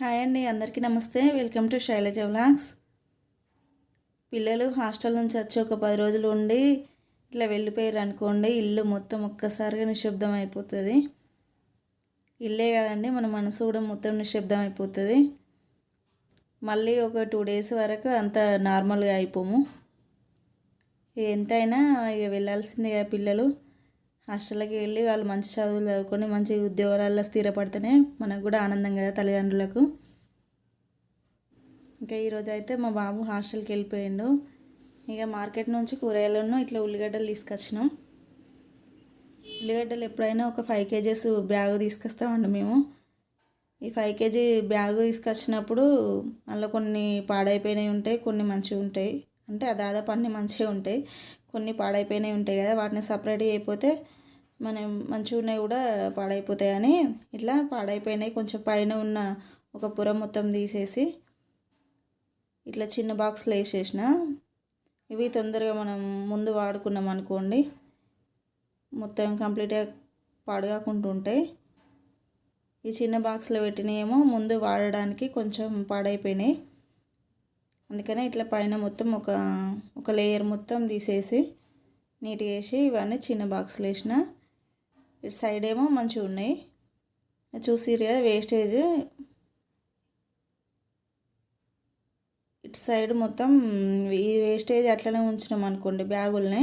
Hi అండి అందరికీ నమస్తే. వెల్కమ్ టు శైలజ వ్లాగ్స్ పిల్లలు హాస్టల్ నుంచి వచ్చి ఒక పది రోజులు ఉండి ఇట్లా వెళ్ళిపోయారు అనుకోండి ఇల్లు మొత్తం ఒక్కసారిగా నిశ్శబ్దం అయిపోతుంది. ఇల్లే కదండి మన మనసు కూడా మొత్తం నిశ్శబ్దం అయిపోతుంది. మళ్ళీ ఒక టూ డేస్ వరకు అంత నార్మల్గా అయిపోము. ఎంతైనా ఇక వెళ్ళాల్సిందే కదా పిల్లలు. హాస్టల్కి వెళ్ళి వాళ్ళు మంచి చదువులు చదువుకొని మంచి ఉద్యోగాలలో స్థిరపడితేనే మనకు కూడా ఆనందం కదా తల్లిదండ్రులకు. ఇంకా ఈరోజు అయితే మా బాబు హాస్టల్కి వెళ్ళిపోయిండు. ఇక మార్కెట్ నుంచి కూరగాయలను ఇట్లా ఉల్లిగడ్డలు తీసుకొచ్చినాం. ఉల్లిగడ్డలు ఎప్పుడైనా ఒక ఫైవ్ కేజెస్ బ్యాగ్ తీసుకొస్తామండి మేము. ఈ ఫైవ్ కేజీ బ్యాగ్ తీసుకొచ్చినప్పుడు అందులో కొన్ని పాడైపోయినవి ఉంటాయి కొన్ని మంచిగా ఉంటాయి. అంటే దాదాపు అన్నీ మంచిగా ఉంటాయి. కొన్ని పాడైపోయినవి ఉంటాయి కదా వాటిని సపరేట్ అయిపోతే మనం మంచిగా ఉన్నాయి కూడా పాడైపోతాయని ఇట్లా పాడైపోయినాయి. కొంచెం పైన ఉన్న ఒక పొర మొత్తం తీసేసి ఇట్లా చిన్న బాక్స్లో వేసేసిన. ఇవి తొందరగా మనం ముందు వాడుకున్నాం అనుకోండి మొత్తం కంప్లీట్గా పాడుగాకుండా ఉంటాయి ఈ చిన్న బాక్స్లో పెట్టినేమో ముందు వాడడానికి కొంచెం పాడైపోయినాయి. అందుకనే ఇట్లా పైన మొత్తం ఒక ఒక లేయర్ మొత్తం తీసేసి నీట్గా వేసి ఇవన్నీ చిన్న బాక్స్లో వేసిన. ఇటు సైడ్ ఏమో మంచిగా ఉన్నాయి. చూసిరు కదా వేస్టేజ్. ఇటు సైడ్ మొత్తం ఈ వేస్టేజ్ అట్లనే ఉంచినాం అనుకోండి బ్యాగులనే.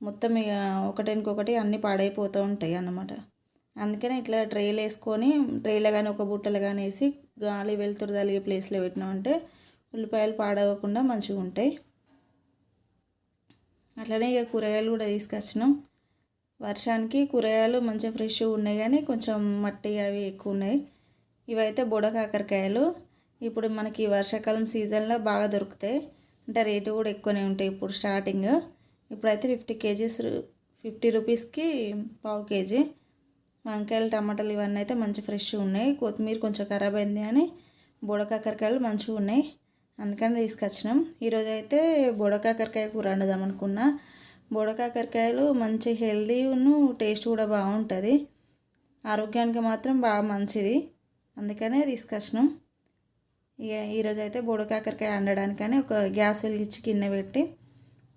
మొత్తం ఇక ఒకటికొకటి అన్నీ పాడైపోతూ ఉంటాయి అన్నమాట. అందుకనే ఇట్లా ట్రైలు వేసుకొని ట్రైలో కానీ ఒక బుట్టలు కానీ వేసి గాలి వెళ్తురు తలిగే ప్లేస్లో పెట్టినామంటే ఉల్లిపాయలు పాడవకుండా మంచిగా ఉంటాయి అట్లనే ఇక కూరగాయలు కూడా తీసుకొచ్చినాం. వర్షానికి కూరగాయలు మంచిగా ఫ్రెష్గా ఉన్నాయి కానీ కొంచెం మట్టి అవి ఎక్కువ ఉన్నాయి. ఇవైతే బుడ కాకరకాయలు. ఇప్పుడు మనకి వర్షాకాలం సీజన్లో బాగా దొరుకుతాయి. అంటే రేటు కూడా ఎక్కువనే ఉంటాయి ఇప్పుడు స్టార్టింగ్. ఇప్పుడైతే ఫిఫ్టీ కేజీస్ ఫిఫ్టీ రూపీస్కి పావు కేజీ. వంకాయలు టమాటాలు ఇవన్నీ అయితే మంచి ఫ్రెష్గా ఉన్నాయి. కొత్తిమీర కొంచెం ఖరాబ్ అయింది అని బుడకాకరకాయలు మంచిగా ఉన్నాయి. అందుకని తీసుకొచ్చినాం. ఈరోజు అయితే బుడకాకరకాయ కూర వండుదాం అనుకున్నా. బుడకాకరకాయలు మంచి హెల్దీను టేస్ట్ కూడా బాగుంటుంది. ఆరోగ్యానికి మాత్రం బాగా మంచిది. అందుకనే తీసుకొచ్చినాం. ఇక ఈరోజు అయితే బుడకాకరకాయ వండడానికని ఒక గ్యాస్ వెలిగించి గిన్నె పెట్టి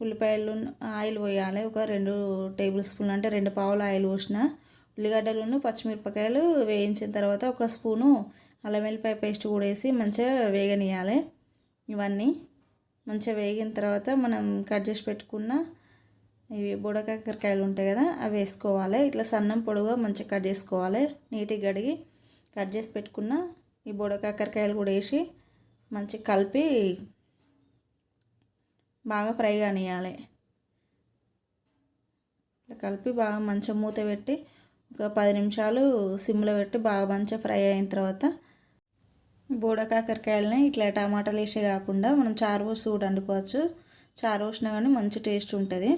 ఉల్లిపాయలు ఆయిల్ పోయాలి. ఒక రెండు టేబుల్ స్పూన్ అంటే రెండు పావులు ఆయిల్ పోసిన ఉల్లిగడ్డలు పచ్చిమిరపకాయలు వేయించిన తర్వాత ఒక స్పూను అల్లం వెల్లిపాయ పేస్ట్ కూడా వేసి మంచిగా వేగనియాలి ఇవన్నీ మంచిగా వేగిన తర్వాత మనం కట్ చేసి పెట్టుకున్న ఇవి బుడకాకరకాయలు ఉంటాయి కదా అవి వేసుకోవాలి. ఇట్లా సన్నం పొడవుగా మంచిగా కట్ చేసుకోవాలి. నీట్గా కడిగి కట్ చేసి పెట్టుకున్న ఈ బుడకాకరకాయలు కూడా వేసి మంచిగా కలిపి బాగా ఫ్రై కానియాలి ఇట్లా కలిపి బాగా మంచిగా మూత పెట్టి ఒక పది నిమిషాలు సిమ్లో పెట్టి బాగా మంచిగా ఫ్రై అయిన తర్వాత బూడకాకరకాయలని ఇట్లా టమాటాలు వేసే కాకుండా మనం చారు పోసి కూడా వండుకోవచ్చు. చారు పోసినా కానీ మంచి టేస్ట్ ఉంటుంది.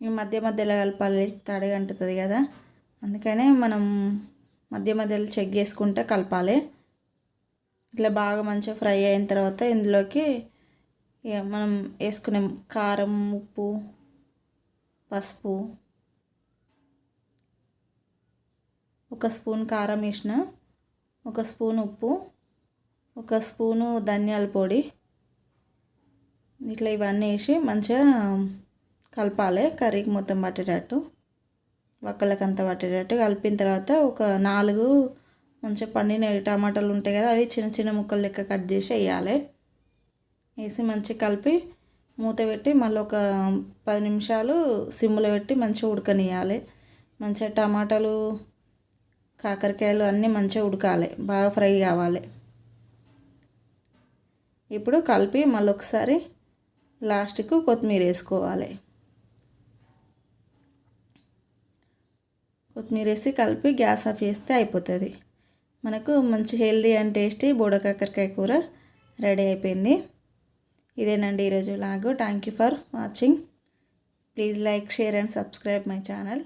మధ్య మధ్యలో కలపాలి తడి అంటుతుంది కదా. అందుకనే మనం మధ్య మధ్యలో చెక్ చేసుకుంటే కలపాలి. ఇట్లా బాగా మంచిగా ఫ్రై అయిన తర్వాత ఇందులోకి మనం వేసుకునే కారం ఉప్పు పసుపు ఒక స్పూన్ కారం వేసిన ఒక స్పూన్ ఉప్పు ఒక స్పూను ధనియాల పొడి. ఇట్లా ఇవన్నీ వేసి మంచిగా కలపాలి. కర్రీకి మొత్తం పట్టేటట్టు అంతా పట్టేటట్టు కలిపిన తర్వాత ఒక నాలుగు మంచిగా పండిన టమాటాలు ఉంటాయి కదా అవి చిన్న చిన్న ముక్కలు లెక్క కట్ చేసి వేయాలి. వేసి మంచిగా కలిపి మూత పెట్టి మళ్ళీ ఒక పది నిమిషాలు సిమ్లో పెట్టి మంచిగా ఉడకనియాలి మంచిగా టమాటాలు కాకరకాయలు అన్నీ మంచిగా ఉడకాలి బాగా ఫ్రై కావాలి. ఇప్పుడు కలిపి మళ్ళీ ఒకసారి లాస్ట్కు కొత్తిమీర వేసుకోవాలి. కొత్తిమీర వేసి కలిపి గ్యాస్ ఆఫ్ చేస్తే అయిపోతుంది. మనకు మంచి హెల్దీ అండ్ టేస్టీ బోడకాకరకాయ కూర రెడీ అయిపోయింది. ఇదేనండి ఈరోజు లాగు thank you for watching please like share and subscribe my channel